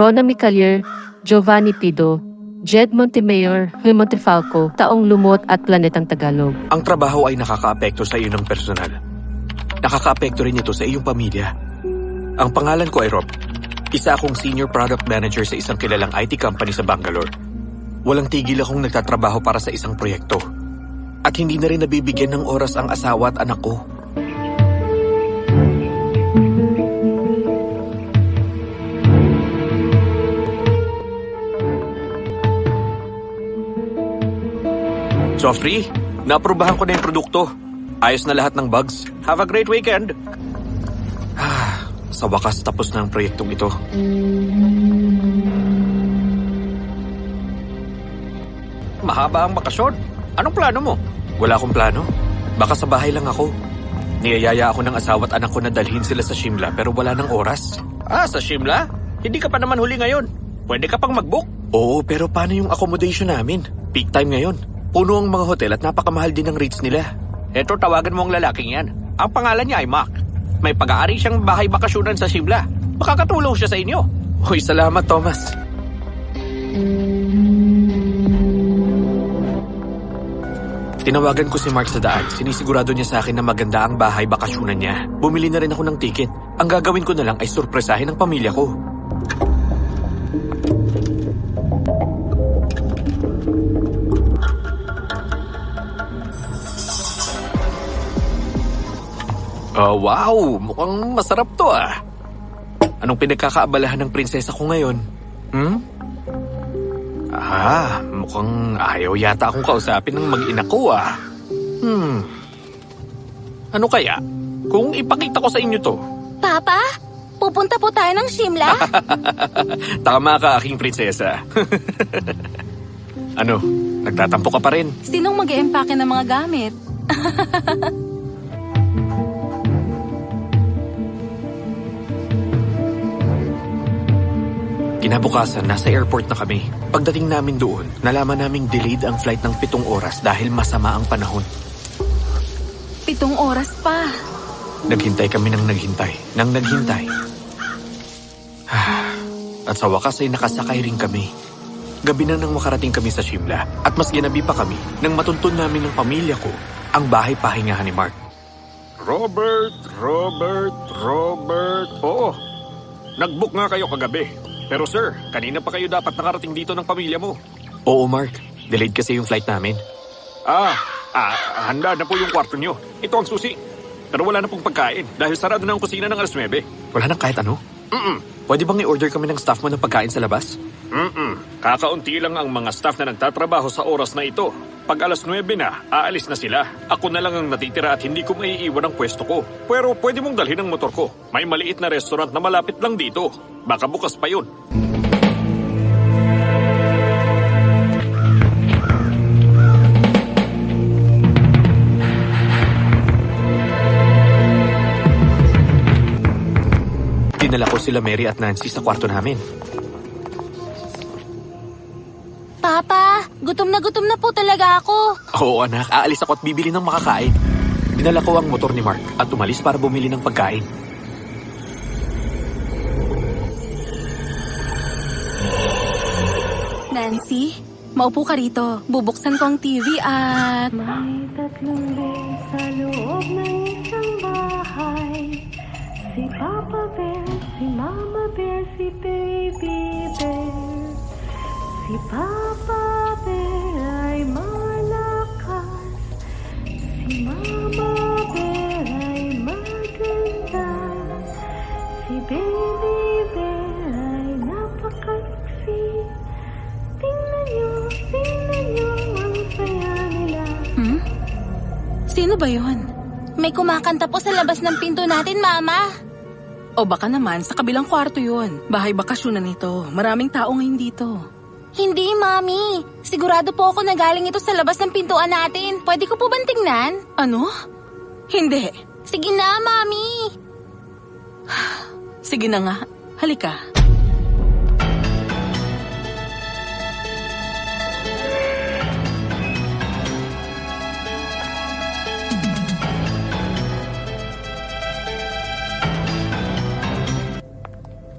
Rona Micalier, Giovanni Pido, Jed Montemayor, Huy Montefalco, Taong Lumot at Planetang Tagalog. Ang trabaho ay nakakaapekto sa iyo ng personal. Nakakaapekto rin ito sa iyong pamilya. Ang pangalan ko ay Rob. Isa akong senior product manager sa isang kilalang IT company sa Bangalore. Walang tigil akong nagtatrabaho para sa isang proyekto. At hindi na rin nabibigyan ng oras ang asawa at anak ko. Joffrey, naaprubahan ko na yung produkto. Ayos na lahat ng bugs. Have a great weekend! Sa wakas tapos na ang proyektong ito. Mahaba ang bakasyon. Anong plano mo? Wala akong plano. Baka sa bahay lang ako. Niyayaya ako ng asawa at anak ko na dalhin sila sa Shimla pero wala ng oras. Ah, sa Shimla? Hindi ka pa naman huli ngayon. Pwede ka pang mag-book. Oo, pero paano yung accommodation namin? Peak time ngayon. Puno ang mga hotel at napakamahal din ang rates nila. Eto, tawagan mo ang lalaking yan. Ang pangalan niya ay Mac. May pag-aari siyang bahay bakasyonan sa Shimla. Makakatulong siya sa inyo. Hoy, salamat, Thomas. Tinawagan ko si Mark sa daan. Sinisigurado niya sa akin na maganda ang bahay bakasyonan niya. Bumili na rin ako ng ticket. Ang gagawin ko na lang ay surpresahin ang pamilya ko. Oh, wow! Mukhang masarap to ah. Anong pinagkakaabalahan ng prinsesa ko ngayon? Hmm? Ah, mukhang ayaw yata akong kausapin ng mag-ina ko ah. Hmm. Ano kaya? Kung ipakita ko sa inyo to, Papa, pupunta po tayo ng Shimla? tama ka aking prinsesa. ano, nagtatampo ka pa rin? Sinong mag empake ng mga gamit? Kinabukasan, nasa airport na kami. Pagdating namin doon, nalaman naming delayed ang flight ng pitong oras dahil masama ang panahon. Pitong oras pa. Naghintay kami ng naghintay, ng naghintay. At sa wakas ay nakasakay rin kami. Gabi na nang makarating kami sa Shimla at mas ginabi pa kami nang matuntun namin ng pamilya ko ang bahay pahingahan ni Mark. Robert, Robert, Robert. Oo, nag-book nga kayo kagabi. Pero sir, kanina pa kayo dapat nakarating dito ng pamilya mo. Oo, Mark. Delayed kasi yung flight namin. Ah, ah, handa na po yung kwarto nyo. Ito ang susi. Pero wala na pong pagkain dahil sarado na ang kusina ng alas 9. Wala nang kahit ano? Mm-mm. Pwede bang i-order kami ng staff mo ng pagkain sa labas? Mm-mm. Kakaunti lang ang mga staff na nagtatrabaho sa oras na ito. Pag alas 9 na, aalis na sila. Ako na lang ang natitira at hindi ko maiiwan ang pwesto ko. Pero pwede mong dalhin ang motor ko. May maliit na restaurant na malapit lang dito. Baka bukas pa yun. Sila Mary at Nancy sa kwarto namin. Papa, gutom na gutom na po talaga ako. Oo anak, aalis ako at bibili ng makakain. Dinala ko ang motor ni Mark at umalis para bumili ng pagkain. Nancy, maupo ka rito. Bubuksan ko ang TV at... May tatlong sa loob ng isang bahay. Si Papa Bear, si Mama Bear, si Baby Bear. Si Papa Bear ay malakas Si Mama Bear ay maganda Si Baby Bear ay napakaiksi Tingnan niyo, tingnan niyo ang saya nila Hmm? Sino ba yon? May kumakanta po sa labas ng pinto natin, Mama. O baka naman sa kabilang kwarto yon. Bahay bakasyonan nito. Maraming tao ngayon dito. Hindi, Mami. Sigurado po ako na galing ito sa labas ng pintuan natin. Pwede ko po bang tingnan? Ano? Hindi. Sige na, Mami. Sige na nga. Halika.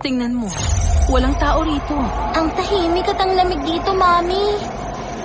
Tingnan mo. Walang tao rito. Ang tahimik at ang lamig dito, Mami.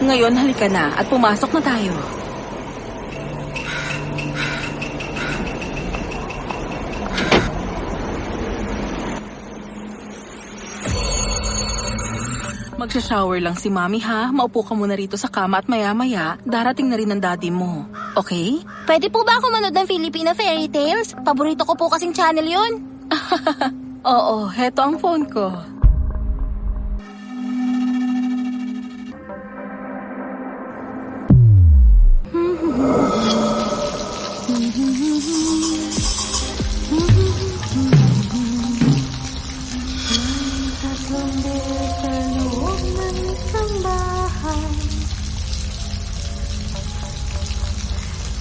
Ngayon, halika na at pumasok na tayo. Magsha-shower lang si Mami ha. Maupo ka muna rito sa kama at maya-maya, darating na rin ang daddy mo. Okay? Pwede po ba ako manood ng Filipino Fairy Tales? Paborito ko po kasing channel yun. Oo, heto ang phone ko.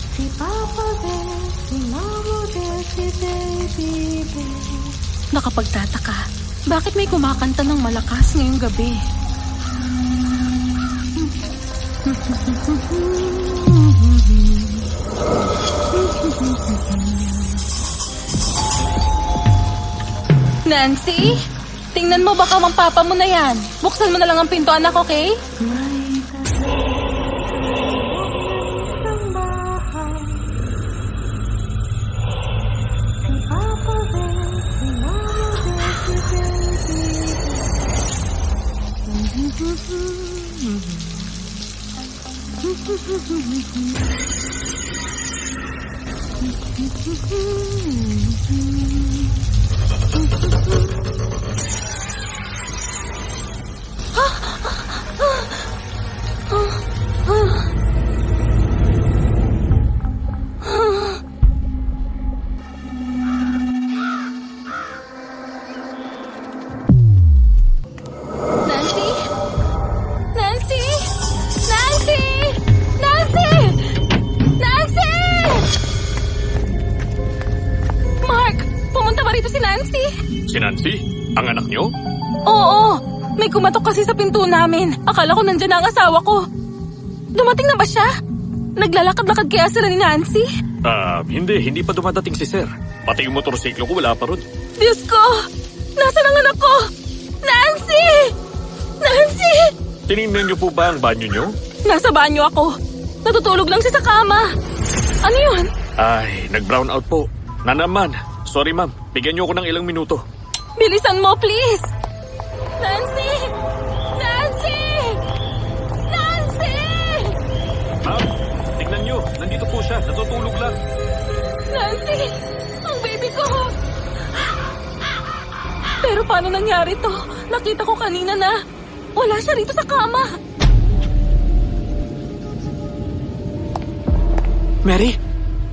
Si Papa Bear, si Mama Bear, si Baby Bear Nakapagtataka, bakit may kumakanta ng malakas ngayong gabi? Nancy? Tingnan mo baka mang papa mo na yan. Buksan mo na lang ang pinto anak, okay? May Nancy? Nancy? Ang anak niyo? Oo, may kumatok kasi sa pinto namin. Akala ko nandyan na ang asawa ko. Dumating na ba siya? Naglalakad-lakad kaya sila ni Nancy? Ah, hindi. Hindi pa dumadating si Sir. Pati yung motorsiklo ko wala pa ron. Diyos ko! Nasaan ang anak ko? Nancy! Nancy! Tinignan niyo po ba ang banyo niyo? Nasa banyo ako. Natutulog lang siya sa kama. Ano yun? Ay, nag-brown out po. Na naman. Sorry ma'am. Bigyan niyo ako ng ilang minuto. Bilisan mo, please! Nancy! Nancy! Nancy! Ma'am, tignan niyo. Nandito po siya. Natutulog lang. Nancy! Ang baby ko! Pero paano nangyari to? Nakita ko kanina na wala siya rito sa kama. Mary,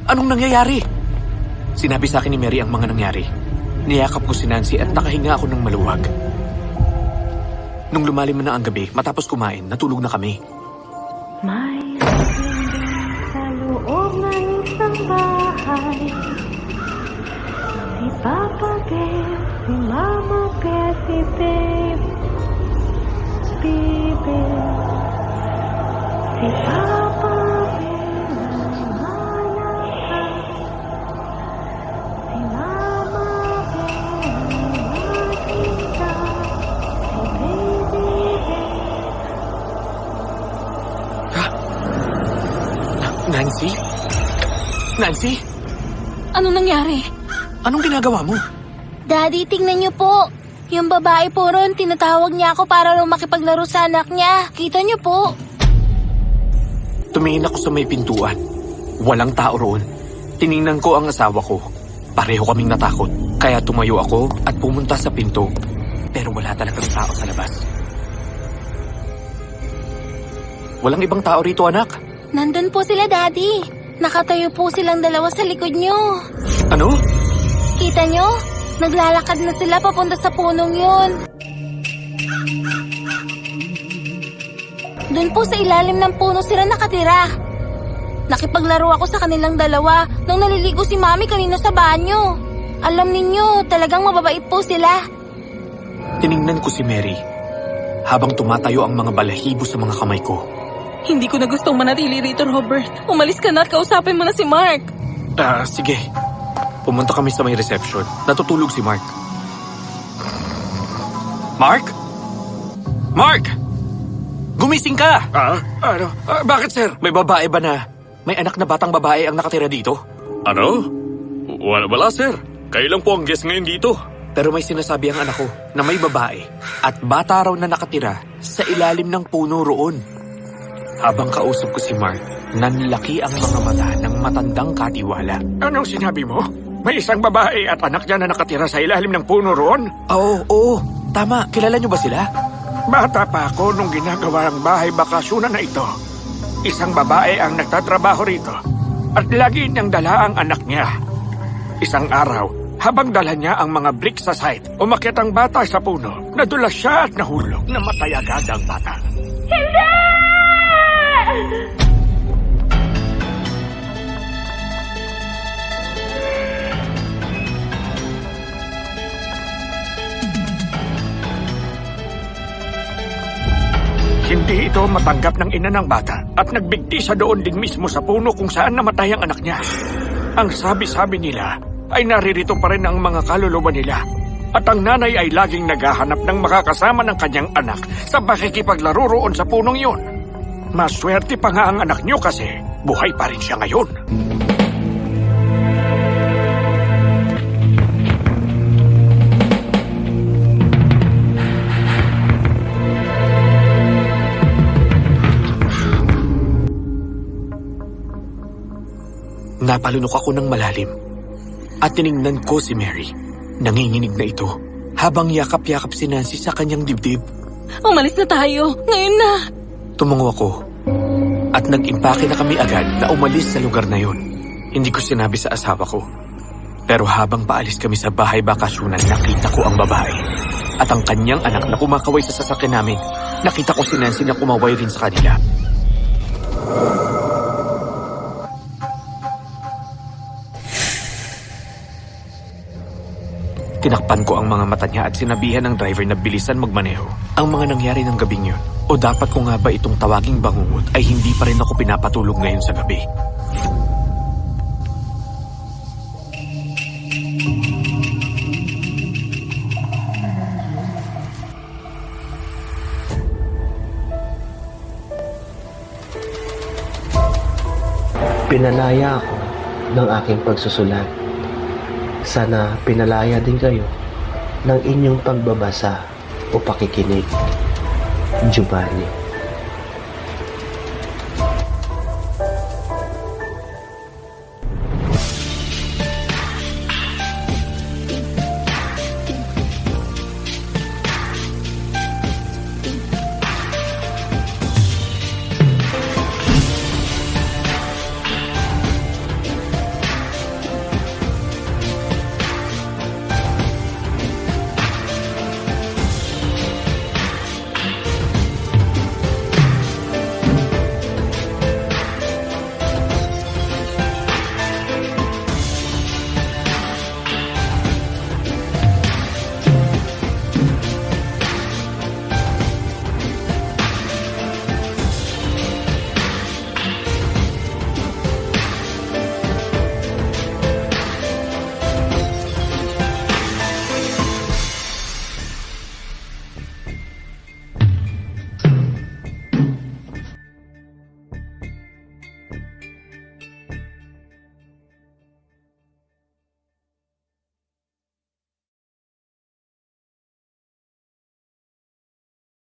anong nangyayari? Sinabi sa akin ni Mary ang mga nangyari. Niyakap ko si Nancy at nakahinga ako ng maluwag. Nung lumalim na ang gabi, matapos kumain, natulog na kami. May sa loob ng isang bahay Si Papa Bear, si Mama Bear, si Baby Bear Si Papa Nancy? Nancy? Anong nangyari? Anong ginagawa mo? Daddy, tingnan niyo po. Yung babae po ron, tinatawag niya ako para raw makipaglaro sa anak niya. Kita niyo po. Tumingin ako sa may pintuan. Walang tao roon. Tiningnan ko ang asawa ko. Pareho kaming natakot. Kaya tumayo ako at pumunta sa pinto. Pero wala talagang tao sa labas. Walang ibang tao rito, anak. Nandun po sila, Daddy. Nakatayo po silang dalawa sa likod niyo. Ano? Kita niyo? Naglalakad na sila papunta sa punong yun. Doon po sa ilalim ng puno sila nakatira. Nakipaglaro ako sa kanilang dalawa nang naliligo si Mami kanina sa banyo. Alam ninyo, talagang mababait po sila. Tiningnan ko si Mary. Habang tumatayo ang mga balahibo sa mga kamay ko. Hindi ko na gustong manatili rito, Robert. Umalis ka na at kausapin mo na si Mark. Ah, sige. Pumunta kami sa may reception. Natutulog si Mark. Mark? Mark! Gumising ka! Ah, ano? Ah, bakit, sir? May babae ba na? May anak na batang babae ang nakatira dito? Ano? Wala, wala, sir. Kayo lang po ang guest ngayon dito. Pero may sinasabi ang anak ko na may babae at bata raw na nakatira sa ilalim ng puno roon. Habang kausap ko si Mark, nanlaki ang mga mata ng matandang katiwala. Anong sinabi mo? May isang babae at anak niya na nakatira sa ilalim ng puno roon? Oo, oo. Tama. Kilala niyo ba sila? Bata pa ako nung ginagawa ang bahay bakasyonan na ito. Isang babae ang nagtatrabaho rito at lagi niyang dala ang anak niya. Isang araw, habang dala niya ang mga brick sa site, umakyat ang bata sa puno. Nadulas siya at nahulog. Namatay agad ang bata. Hindi ito matanggap ng ina ng bata at nagbigti sa doon din mismo sa puno kung saan namatay ang anak niya. Ang sabi-sabi nila ay naririto pa rin ang mga kaluluwa nila at ang nanay ay laging naghahanap ng makakasama ng kanyang anak sa pakikipaglaro roon sa punong yun. Maswerte pa nga ang anak niyo kasi buhay pa rin siya ngayon. Napalunok ako ng malalim at tiningnan ko si Mary. Nanginginig na ito habang yakap-yakap si Nancy sa kanyang dibdib. Umalis na tayo. Ngayon na. Tumungo ako at nag-impake na kami agad na umalis sa lugar na yun. Hindi ko sinabi sa asawa ko. Pero habang paalis kami sa bahay bakasyonan, nakita ko ang babae. At ang kanyang anak na kumakaway sa sasakyan namin. Nakita ko si Nancy na kumaway rin sa kanila. Tinakpan ko ang mga mata niya at sinabihan ng driver na bilisan magmaneho. Ang mga nangyari ng gabing yun. O dapat ko nga ba itong tawaging bangungot ay hindi pa rin ako pinapatulog ngayon sa gabi. Pinalaya ako ng aking pagsusulat. Sana pinalaya din kayo ng inyong pagbabasa o pakikinig. Giovanni